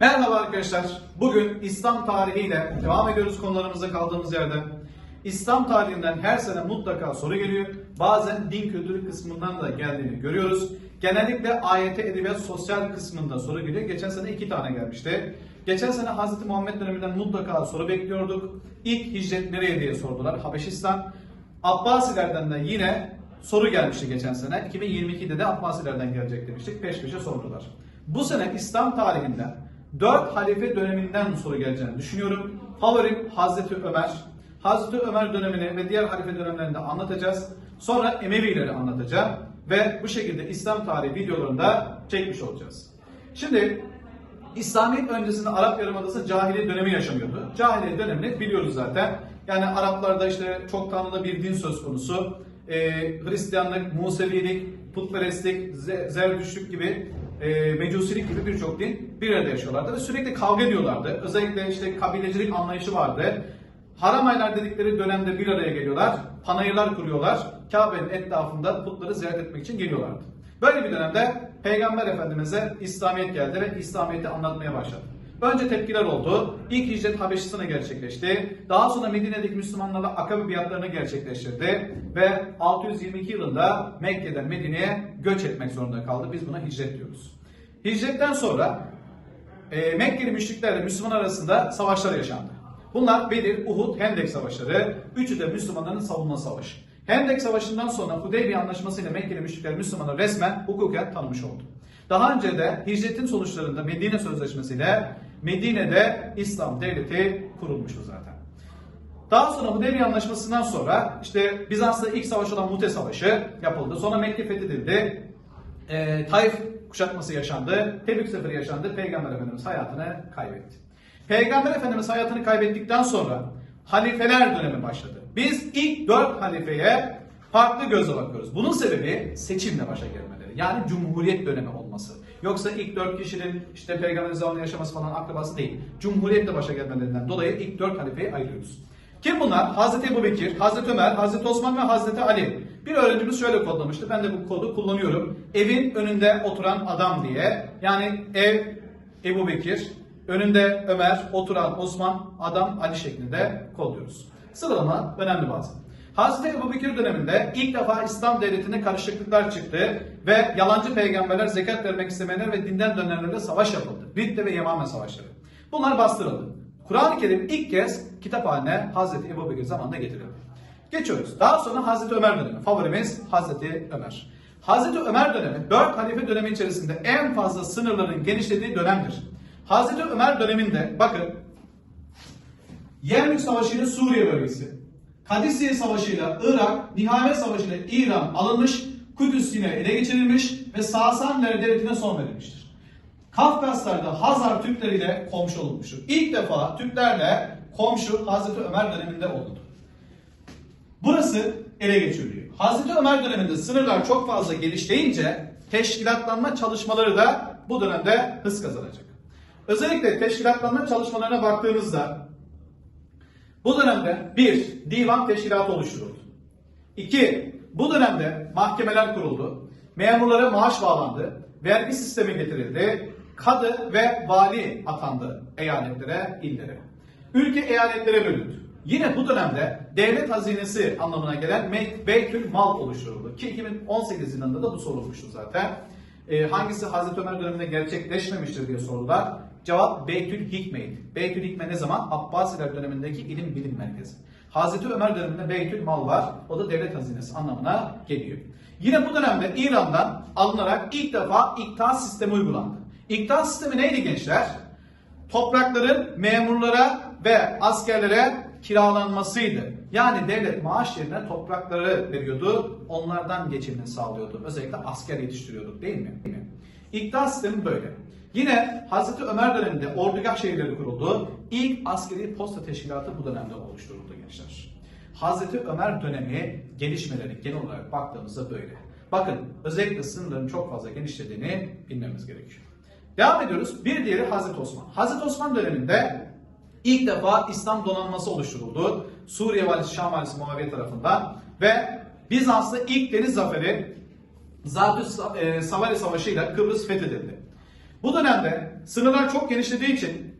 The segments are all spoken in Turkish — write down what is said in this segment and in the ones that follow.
Merhaba arkadaşlar. Bugün İslam tarihiyle devam ediyoruz konularımıza kaldığımız yerden. İslam tarihinden her sene mutlaka soru geliyor. Bazen din kültürü kısmından da geldiğini görüyoruz. Genellikle ayete edebiyat sosyal kısmında soru geliyor. Geçen sene iki tane gelmişti. Geçen sene Hz. Muhammed döneminden mutlaka soru bekliyorduk. İlk hicret nereye diye sordular. Habeşistan. Abbasilerden de yine soru gelmişti geçen sene. 2022'de de Abbasilerden gelecek demiştik. Peş peşe sordular. Bu sene İslam tarihinden 4 halife döneminden soru geleceğini düşünüyorum. Favorim Hazreti Ömer. Hazreti Ömer dönemini ve diğer halife dönemlerini de anlatacağız. Sonra Emevileri anlatacağım. Ve bu şekilde İslam tarihi videolarında çekmiş olacağız. Şimdi İslamiyet öncesinde Arap Yarımadası cahiliye dönemi yaşanıyordu. Cahiliye dönemini biliyoruz zaten. Yani Araplarda işte çok tanrılı bir din söz konusu. Ee, Hristiyanlık, Musevilik, putperestlik, Ze- Zerdüştlük gibi, e, Mecusilik gibi birçok din bir arada yaşıyorlardı ve sürekli kavga ediyorlardı. Özellikle işte kabilecilik anlayışı vardı. Haram aylar dedikleri dönemde bir araya geliyorlar, panayırlar kuruyorlar, Kabe'nin etrafında putları ziyaret etmek için geliyorlardı. Böyle bir dönemde Peygamber Efendimiz'e İslamiyet geldi ve İslamiyet'i anlatmaya başladı. Önce tepkiler oldu. İlk hicret Habeşistan'a gerçekleşti. Daha sonra Medine'deki Müslümanlarla Akabe biatlarını gerçekleştirdi. Ve 622 yılında Mekke'den Medine'ye göç etmek zorunda kaldı. Biz buna hicret diyoruz. Hicretten sonra e, Mekkeli müşriklerle Müslüman arasında savaşlar yaşandı. Bunlar Bedir, Uhud, Hendek savaşları. Üçü de Müslümanların savunma savaşı. Hendek Savaşı'ndan sonra Hudeybiye Anlaşması'yla Mekkeli müşrikler Müslümanları resmen hukuken tanımış oldu. Daha önce de hicretin sonuçlarında Medine Sözleşmesi'yle Medine'de İslam devleti kurulmuştu zaten. Daha sonra Hudeybiye Anlaşması'ndan sonra işte Bizans'ta ilk savaş olan Mute Savaşı yapıldı. Sonra Mekke fethedildi. Ee, Taif kuşatması yaşandı. Tebük Seferi yaşandı. Peygamber Efendimiz hayatını kaybetti. Peygamber Efendimiz hayatını kaybettikten sonra halifeler dönemi başladı. Biz ilk dört halifeye farklı gözle bakıyoruz. Bunun sebebi seçimle başa gelmeleri. Yani cumhuriyet dönemi olması. Yoksa ilk dört kişinin işte peygamber zamanında yaşaması falan akrabası değil. Cumhuriyetle başa gelmelerinden dolayı ilk dört halifeyi ayırıyoruz. Kim bunlar? Hazreti Ebu Bekir, Hazreti Ömer, Hazreti Osman ve Hazreti Ali. Bir öğrencimiz şöyle kodlamıştı. Ben de bu kodu kullanıyorum. Evin önünde oturan adam diye. Yani ev Ebu Bekir, önünde Ömer, oturan Osman, adam Ali şeklinde kodluyoruz. Sıralama önemli bazen. Hazreti Ebu Bekir döneminde ilk defa İslam devletinde karışıklıklar çıktı ve yalancı peygamberler, zekat vermek istemeyenler ve dinden dönenlerle savaş yapıldı. Ritte ve Yemame savaşları. Bunlar bastırıldı. Kur'an-ı Kerim ilk kez kitap haline Hazreti Ebu Bekir zamanında getirildi. Geçiyoruz. Daha sonra Hazreti Ömer dönemi. Favorimiz Hazreti Ömer. Hazreti Ömer dönemi, dört halife dönemi içerisinde en fazla sınırların genişlediği dönemdir. Hazreti Ömer döneminde bakın Yermük Savaşı ile Suriye bölgesi, Kadisiye Savaşı ile Irak, Nihavet Savaşı ile İran alınmış, Kudüs yine ele geçirilmiş ve Sasaniler devletine son verilmiştir. Kafkaslar'da Hazar Türkleri ile komşu olunmuştur. İlk defa Türklerle komşu Hazreti Ömer döneminde oldu. Burası ele geçiriliyor. Hazreti Ömer döneminde sınırlar çok fazla genişleyince teşkilatlanma çalışmaları da bu dönemde hız kazanacak. Özellikle teşkilatlanma çalışmalarına baktığımızda bu dönemde bir, divan teşkilatı oluşturuldu. İki, bu dönemde mahkemeler kuruldu. Memurlara maaş bağlandı. Vergi sistemi getirildi. Kadı ve vali atandı eyaletlere, illere. Ülke eyaletlere bölündü. Yine bu dönemde devlet hazinesi anlamına gelen Beytül Mal oluşturuldu. Ki 2018 yılında da bu sorulmuştu zaten. Ee, hangisi Hazreti Ömer döneminde gerçekleşmemiştir diye sordular. Cevap Beytül Hikme'ydi. Beytül Hikme ne zaman? Abbasiler dönemindeki ilim bilim merkezi. Hazreti Ömer döneminde Beytül Mal var. O da devlet hazinesi anlamına geliyor. Yine bu dönemde İran'dan alınarak ilk defa iktidat sistemi uygulandı. İktidat sistemi neydi gençler? Toprakların memurlara ve askerlere kiralanmasıydı. Yani devlet maaş yerine toprakları veriyordu. Onlardan geçimini sağlıyordu. Özellikle asker yetiştiriyorduk değil mi? Değil mi? İktidat sistemi böyle. Yine Hazreti Ömer döneminde ordugah şehirleri kuruldu. İlk askeri posta teşkilatı bu dönemde oluşturuldu gençler. Hazreti Ömer dönemi gelişmeleri genel olarak baktığımızda böyle. Bakın özellikle sınırların çok fazla genişlediğini bilmemiz gerekiyor. Devam ediyoruz. Bir diğeri Hazreti Osman. Hazreti Osman döneminde ilk defa İslam donanması oluşturuldu. Suriye valisi Şam valisi Muaviye tarafından ve Bizans'ta ilk deniz zaferi Zatü Savari Savaşı ile Kıbrıs fethedildi. Bu dönemde sınırlar çok genişlediği için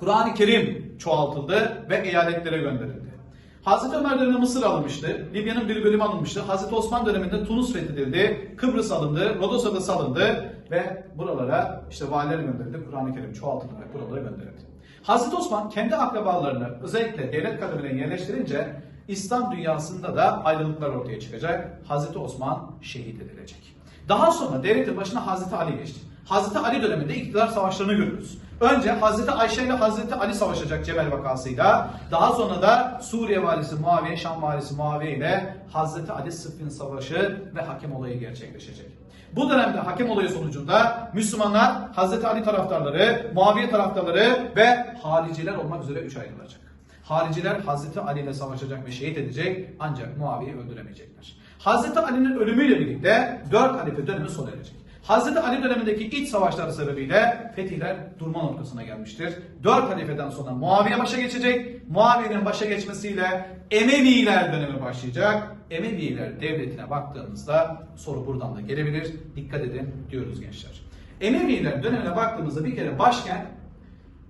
Kur'an-ı Kerim çoğaltıldı ve eyaletlere gönderildi. Hazreti Ömer döneminde Mısır alınmıştı. Libya'nın bir bölümü alınmıştı. Hazreti Osman döneminde Tunus fethedildi. Kıbrıs alındı. Rodos adası alındı. Ve buralara işte valiler gönderildi. Kur'an-ı Kerim çoğaltıldı ve buralara gönderildi. Hazreti Osman kendi akrabalarını özellikle devlet kademelerine yerleştirince İslam dünyasında da ayrılıklar ortaya çıkacak. Hazreti Osman şehit edilecek. Daha sonra devletin başına Hazreti Ali geçti. Hazreti Ali döneminde iktidar savaşlarını görürüz. Önce Hazreti Ayşe ile Hazreti Ali savaşacak Cebel vakasıyla. Daha sonra da Suriye valisi Muaviye, Şam valisi Muaviye ile Hazreti Ali Sıffin Savaşı ve hakem olayı gerçekleşecek. Bu dönemde hakem olayı sonucunda Müslümanlar Hazreti Ali taraftarları, Muaviye taraftarları ve hariciler olmak üzere üç ayrılacak. Hariciler Hazreti Ali ile savaşacak ve şehit edecek ancak Muaviye'yi öldüremeyecekler. Hazreti Ali'nin ölümüyle birlikte dört halife dönemi sona erecek. Hazreti Ali dönemindeki iç savaşlar sebebiyle fetihler durma noktasına gelmiştir. Dört halifeden sonra Muaviye başa geçecek. Muaviye'nin başa geçmesiyle Emeviler dönemi başlayacak. Emeviler devletine baktığımızda soru buradan da gelebilir. Dikkat edin diyoruz gençler. Emeviler dönemine baktığımızda bir kere başkent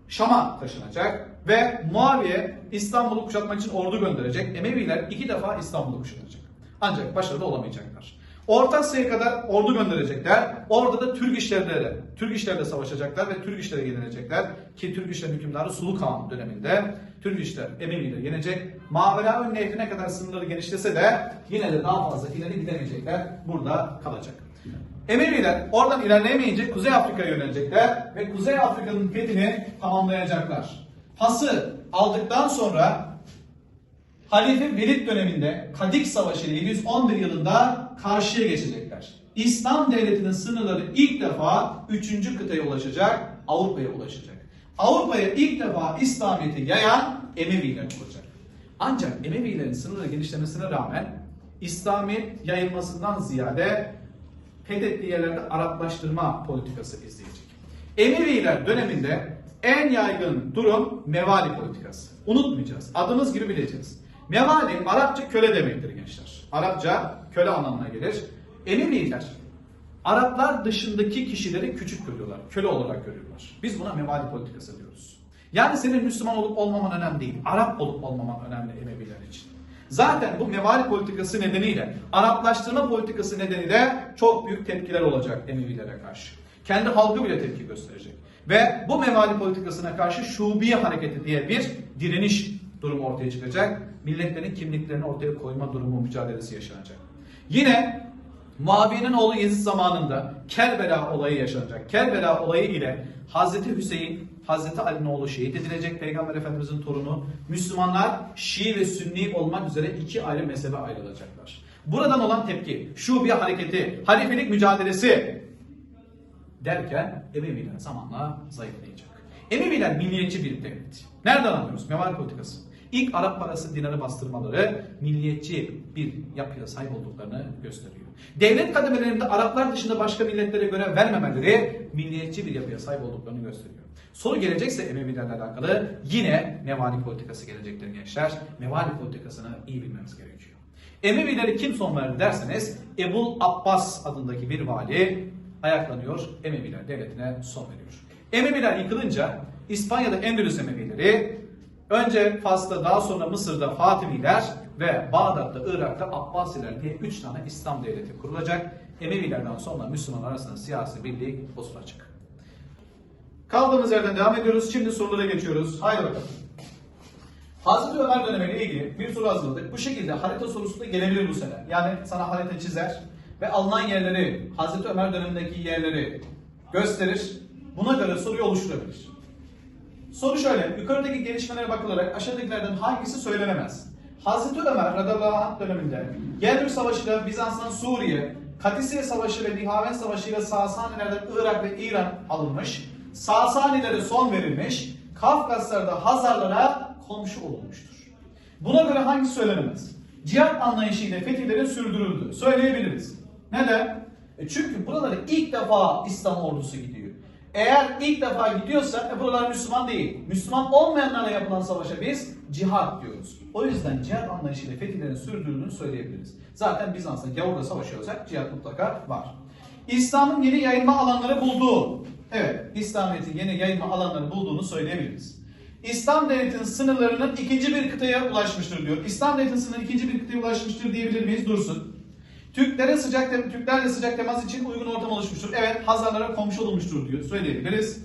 Şam'a taşınacak ve Muaviye İstanbul'u kuşatmak için ordu gönderecek. Emeviler iki defa İstanbul'u kuşatacak. Ancak başarılı olamayacaklar. Orta Asya'ya kadar ordu gönderecekler. Orada da Türk işlerle, Türk işlerle savaşacaklar ve Türk işlere yenilecekler. Ki Türk işlerin hükümdarı Sulu Kağan döneminde Türk işler Emeviler yenecek. Maveraün Nehri'ne kadar sınırları genişlese de yine de daha fazla ileri gidemeyecekler. Burada kalacak. Emeviler oradan ilerleyemeyince Kuzey Afrika'ya yönelecekler ve Kuzey Afrika'nın fethini tamamlayacaklar. Fas'ı aldıktan sonra Halife Velid döneminde Kadik Savaşı ile 711 yılında karşıya geçecekler. İslam devletinin sınırları ilk defa 3. kıtaya ulaşacak, Avrupa'ya ulaşacak. Avrupa'ya ilk defa İslamiyet'i yayan Emeviler olacak. Ancak Emevilerin sınırları genişlemesine rağmen İslamiyet yayılmasından ziyade fethettiği yerlerde Araplaştırma politikası izleyecek. Emeviler döneminde en yaygın durum mevali politikası. Unutmayacağız. Adımız gibi bileceğiz. Mevali Arapça köle demektir gençler. Arapça köle anlamına gelir. Emeviler Araplar dışındaki kişileri küçük görüyorlar. Köle olarak görüyorlar. Biz buna mevali politikası diyoruz. Yani senin Müslüman olup olmaman önemli değil. Arap olup olmaman önemli Emeviler için. Zaten bu mevali politikası nedeniyle, Araplaştırma politikası nedeniyle çok büyük tepkiler olacak Emevilere karşı. Kendi halkı bile tepki gösterecek. Ve bu mevali politikasına karşı Şubiye Hareketi diye bir direniş durumu ortaya çıkacak. Milletlerin kimliklerini ortaya koyma durumu mücadelesi yaşanacak. Yine Muaviye'nin oğlu Yezid zamanında Kerbela olayı yaşanacak. Kerbela olayı ile Hazreti Hüseyin, Hazreti Ali'nin oğlu şehit edilecek Peygamber Efendimizin torunu. Müslümanlar Şii ve Sünni olmak üzere iki ayrı mezhebe ayrılacaklar. Buradan olan tepki, Şubiye hareketi, halifelik mücadelesi derken Emeviler zamanla zayıflayacak. Emeviler milliyetçi bir devlet. Nereden anlıyoruz? Meval politikası. İlk Arap parası dinarı bastırmaları milliyetçi bir yapıya sahip olduklarını gösteriyor. Devlet kademelerinde Araplar dışında başka milletlere göre vermemeleri milliyetçi bir yapıya sahip olduklarını gösteriyor. Soru gelecekse Emevilerle alakalı yine mevali politikası gelecektir gençler. Mevali politikasını iyi bilmemiz gerekiyor. Emevileri kim son verdi derseniz Ebul Abbas adındaki bir vali ayaklanıyor. Emeviler devletine son veriyor. Emeviler yıkılınca İspanya'da Endülüs Emevileri önce Fas'ta daha sonra Mısır'da Fatimiler ve Bağdat'ta Irak'ta Abbasiler diye 3 tane İslam devleti kurulacak. Emevilerden sonra Müslümanlar arasında siyasi birlik bozulacak. Kaldığımız yerden devam ediyoruz. Şimdi sorulara geçiyoruz. Haydi bakalım. Hazreti Ömer dönemiyle ilgili bir soru hazırladık. Bu şekilde harita sorusu da gelebilir bu sene. Yani sana harita çizer ve alınan yerleri, Hazreti Ömer dönemindeki yerleri gösterir. Buna göre soruyu oluşturabilir. Soru şöyle, yukarıdaki gelişmelere bakılarak aşağıdakilerden hangisi söylenemez? Hazreti Ömer radıyallahu anh döneminde Yerlük Savaşı ile Bizans'tan Suriye, Kadisiye Savaşı ve Nihaven Savaşı ile Sasanilerden Irak ve İran alınmış, Sasanilere son verilmiş, Kafkaslar'da Hazarlara komşu olunmuştur. Buna göre hangisi söylenemez? Cihat anlayışıyla fetihlerin sürdürüldü. Söyleyebiliriz. Neden? E çünkü buralara ilk defa İslam ordusu gidiyor. Eğer ilk defa gidiyorsa e buralar Müslüman değil. Müslüman olmayanlara yapılan savaşa biz cihat diyoruz. O yüzden cihat anlayışıyla fetihlerin sürdürüldüğünü söyleyebiliriz. Zaten Bizans'ta gavurla savaşıyorsak cihat mutlaka var. İslam'ın yeni yayılma alanları bulduğu Evet, İslamiyet'in yeni yayılma alanları bulduğunu söyleyebiliriz. İslam devletinin sınırlarının ikinci bir kıtaya ulaşmıştır diyor. İslam devletinin sınırı ikinci bir kıtaya ulaşmıştır diyebilir miyiz? Dursun. Türklere sıcak tem- Türklerle sıcak temas için uygun ortam oluşmuştur. Evet, Hazarlara komşu olmuştur diyor. Söyleyebiliriz.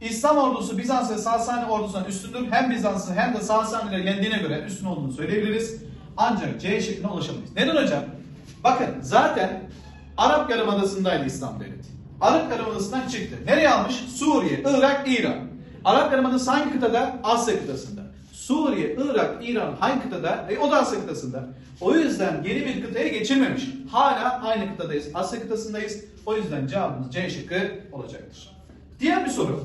İslam ordusu Bizans ve Sasani ordusundan üstündür. Hem Bizans'ı hem de Sasanileri yendiğine göre üstün olduğunu söyleyebiliriz. Ancak C şekline ulaşamayız. Neden hocam? Bakın zaten Arap Yarımadası'ndaydı İslam devleti. Arap Yarımadası'ndan çıktı. Nereye almış? Suriye, Irak, İran. Arap Yarımadası hangi kıtada? Asya kıtasında. Suriye, Irak, İran hangi kıtada? E, o da Asya kıtasında. O yüzden yeni bir kıtaya geçilmemiş. Hala aynı kıtadayız. Asya kıtasındayız. O yüzden cevabımız C şıkkı olacaktır. Diğer bir soru.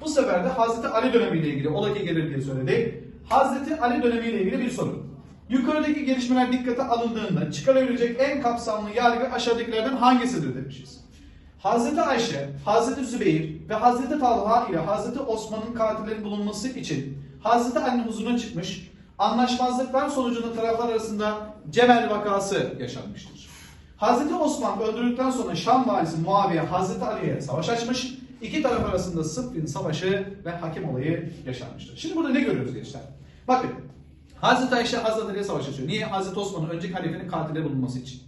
Bu sefer de Hazreti Ali dönemiyle ilgili ola ki gelir diye söyledik. Hazreti Ali dönemiyle ilgili bir soru. Yukarıdaki gelişmeler dikkate alındığında çıkarabilecek en kapsamlı yargı aşağıdakilerden hangisidir demişiz. Hazreti Ayşe, Hazreti Zübeyir ve Hazreti Talha ile Hazreti Osman'ın katillerin bulunması için Hazreti Ali'nin huzuruna çıkmış, anlaşmazlıklar sonucunda taraflar arasında Cemel vakası yaşanmıştır. Hazreti Osman öldürüldükten sonra Şam valisi Muaviye Hazreti Ali'ye savaş açmış, iki taraf arasında Sıffin Savaşı ve hakim olayı yaşanmıştır. Şimdi burada ne görüyoruz gençler? Bakın, Hazreti Ayşe Hazreti Ali'ye savaş açıyor. Niye? Hazreti Osman'ın önceki halifenin katilleri bulunması için.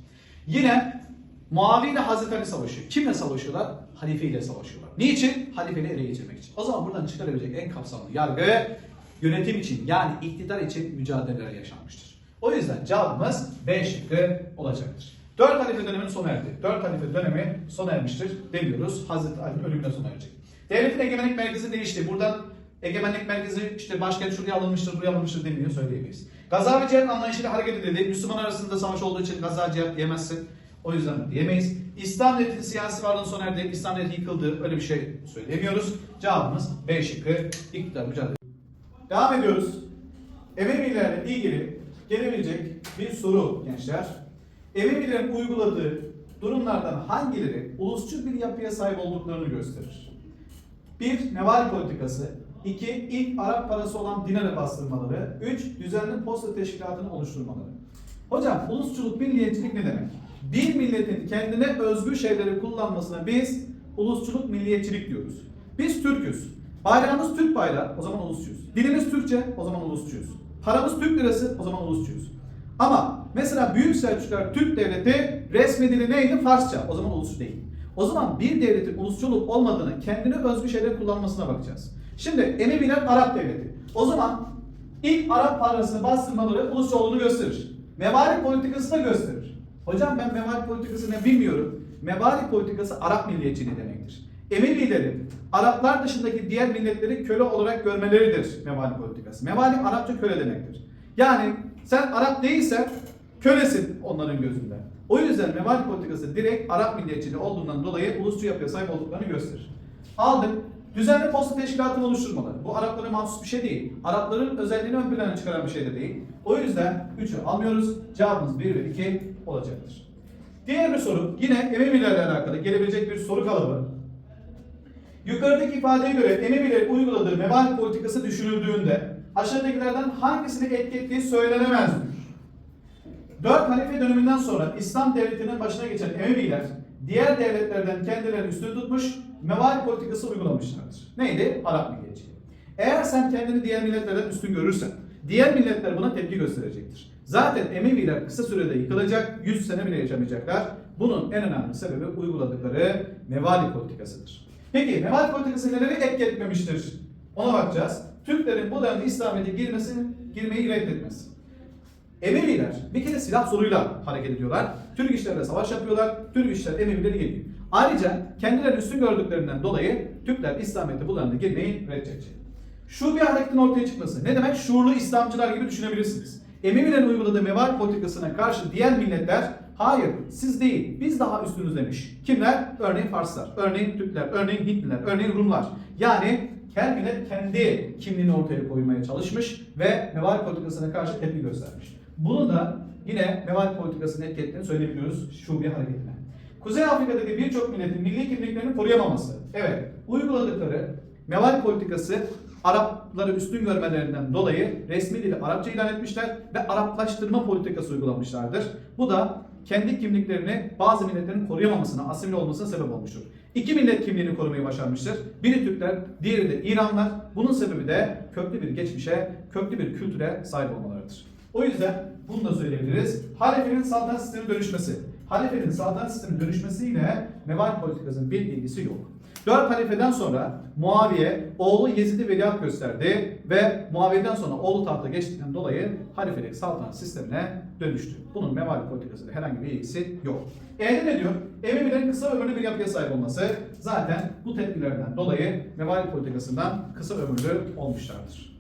Yine Muaviye ile Hazreti Ali savaşıyor. Kimle savaşıyorlar? Halife ile savaşıyorlar. Niçin? Halifeyi ele geçirmek için. O zaman buradan çıkarabilecek en kapsamlı yargı yönetim için yani iktidar için mücadeleler yaşanmıştır. O yüzden cevabımız B şıkkı olacaktır. Dört halife döneminin sona erdi. Dört halife dönemi sona ermiştir demiyoruz. Hazreti Ali'nin ölümüne sona erecek. Devletin egemenlik merkezi değişti. Buradan egemenlik merkezi işte başkent şuraya alınmıştır, buraya alınmıştır demiyor söyleyemeyiz. Gaza ve cihat anlayışıyla hareket edildi. Müslüman arasında savaş olduğu için gaza cihat diyemezsin. O yüzden diyemeyiz. İslam devletinin siyasi varlığının sona erdi. İslam devleti yıkıldı. Öyle bir şey söyleyemiyoruz. Cevabımız B şıkkı. İktidar mücadele. Devam ediyoruz. Emevilerle ilgili gelebilecek bir soru gençler. Emevilerin uyguladığı durumlardan hangileri ulusçu bir yapıya sahip olduklarını gösterir? 1. Neval politikası 2. ilk Arap parası olan dinara bastırmaları 3. Düzenli posta teşkilatını oluşturmaları Hocam ulusçuluk, milliyetçilik ne demek? Bir milletin kendine özgü şeyleri kullanmasına biz ulusçuluk, milliyetçilik diyoruz. Biz Türk'üz. Bayrağımız Türk bayrağı, o zaman ulusçuyuz. Dilimiz Türkçe, o zaman ulusçuyuz. Paramız Türk lirası, o zaman ulusçuyuz. Ama mesela Büyük Selçuklar Türk Devleti resmi dili neydi? Farsça. O zaman ulusçu değil. O zaman bir devletin ulusçu olup olmadığını kendine özgü şeyler kullanmasına bakacağız. Şimdi Emeviler Arap Devleti. O zaman ilk Arap parasını bastırmaları ulusçu olduğunu gösterir. Mevali politikası da gösterir. Hocam ben mevali politikası ne bilmiyorum. Mevali politikası Arap milliyetçiliği demektir. Emevilerin Araplar dışındaki diğer milletleri köle olarak görmeleridir mevali politikası. Mevali Arapça köle demektir. Yani sen Arap değilsen kölesin onların gözünde. O yüzden mevali politikası direkt Arap milliyetçiliği olduğundan dolayı ulusçu yapıya sahip olduklarını gösterir. Aldık. Düzenli posta teşkilatını oluşturmaları. Bu Araplara mahsus bir şey değil. Arapların özelliğini ön plana çıkaran bir şey de değil. O yüzden 3'ü almıyoruz. Cevabımız 1 ve 2 olacaktır. Diğer bir soru yine Emevilerle alakalı gelebilecek bir soru kalıbı. Yukarıdaki ifadeye göre Emevilerin uyguladığı mevali politikası düşünüldüğünde aşağıdakilerden hangisini etki söylenemez diyor. Dört halife döneminden sonra İslam devletinin başına geçen Emeviler diğer devletlerden kendilerini üstün tutmuş mevali politikası uygulamışlardır. Neydi? Arap milliyetçiliği. Eğer sen kendini diğer milletlerden üstün görürsen diğer milletler buna tepki gösterecektir. Zaten Emeviler kısa sürede yıkılacak, 100 sene bile yaşamayacaklar. Bunun en önemli sebebi uyguladıkları mevali politikasıdır. Peki mevali politikası neleri etki etmemiştir? Ona bakacağız. Türklerin bu dönemde İslamiyet'e girmesini, girmeyi reddetmesi. Emeviler bir kere silah zoruyla hareket ediyorlar. Türk işlerle savaş yapıyorlar. Türk işler Emevileri geliyor. Ayrıca kendilerini üstün gördüklerinden dolayı Türkler İslamiyet'e bu dönemde girmeyi reddedecek. Şu bir hareketin ortaya çıkması. Ne demek? Şuurlu İslamcılar gibi düşünebilirsiniz. Emevilerin uyguladığı meval politikasına karşı diğer milletler hayır siz değil biz daha üstünüz demiş. Kimler? Örneğin Farslar, örneğin Türkler, örneğin Hintliler, örneğin Rumlar. Yani millet kendi kimliğini ortaya koymaya çalışmış ve meval politikasına karşı tepki göstermiş. Bunu da yine meval politikasının etki ettiğini söyleyebiliyoruz Şubi hareketine. Kuzey Afrika'daki birçok milletin milli kimliklerini koruyamaması. Evet, uyguladıkları meval politikası Arapları üstün görmelerinden dolayı resmi dili Arapça ilan etmişler ve Araplaştırma politikası uygulamışlardır. Bu da kendi kimliklerini bazı milletlerin koruyamamasına, asimile olmasına sebep olmuştur. İki millet kimliğini korumayı başarmıştır. Biri Türkler, diğeri de İranlar. Bunun sebebi de köklü bir geçmişe, köklü bir kültüre sahip olmalarıdır. O yüzden bunu da söyleyebiliriz. Halefenin saltanat sistemi dönüşmesi. Halefenin saltanat sistemi dönüşmesiyle meval politikasının bir ilgisi yok. Dört halifeden sonra Muaviye oğlu Yezid'i veliaht gösterdi ve Muaviye'den sonra oğlu tahta geçtikten dolayı halifelik saltanat sistemine dönüştü. Bunun meval politikasıyla herhangi bir ilgisi yok. Eğer ne diyor? Emevilerin kısa ömürlü bir yapıya sahip olması zaten bu tepkilerden dolayı meval politikasından kısa ömürlü olmuşlardır.